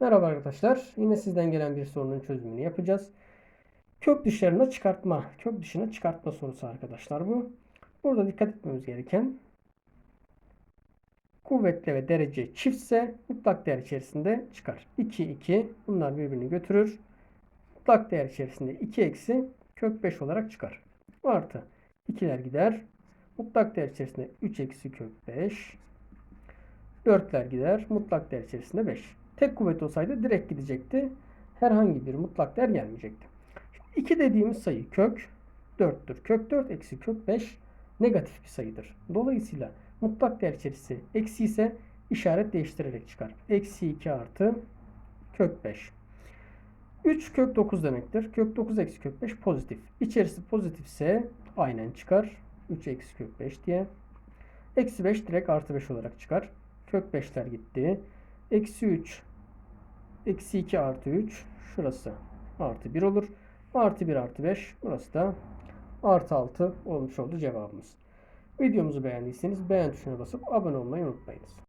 Merhaba arkadaşlar. Yine sizden gelen bir sorunun çözümünü yapacağız. Kök dışlarına çıkartma. Kök dışına çıkartma sorusu arkadaşlar bu. Burada dikkat etmemiz gereken kuvvetle ve derece çiftse mutlak değer içerisinde çıkar. 2, 2 bunlar birbirini götürür. Mutlak değer içerisinde 2 eksi kök 5 olarak çıkar. Artı 2'ler gider. Mutlak değer içerisinde 3 eksi kök 5. 4'ler gider. Mutlak değer içerisinde 5. Tek kuvvet olsaydı direkt gidecekti. Herhangi bir mutlak değer gelmeyecekti. 2 dediğimiz sayı kök 4'tür. Kök 4 eksi kök 5 negatif bir sayıdır. Dolayısıyla mutlak değer içerisi eksi ise işaret değiştirerek çıkar. Eksi 2 artı kök 5. 3 kök 9 demektir. Kök 9 eksi kök 5 pozitif. İçerisi pozitifse aynen çıkar. 3 eksi kök 5 diye. Eksi 5 direkt artı 5 olarak çıkar. Kök 5'ler gitti. Eksi 3 eksi 2 artı 3 şurası artı 1 olur. Artı 1 artı 5 burası da artı 6 olmuş oldu cevabımız. Videomuzu beğendiyseniz beğen tuşuna basıp abone olmayı unutmayınız.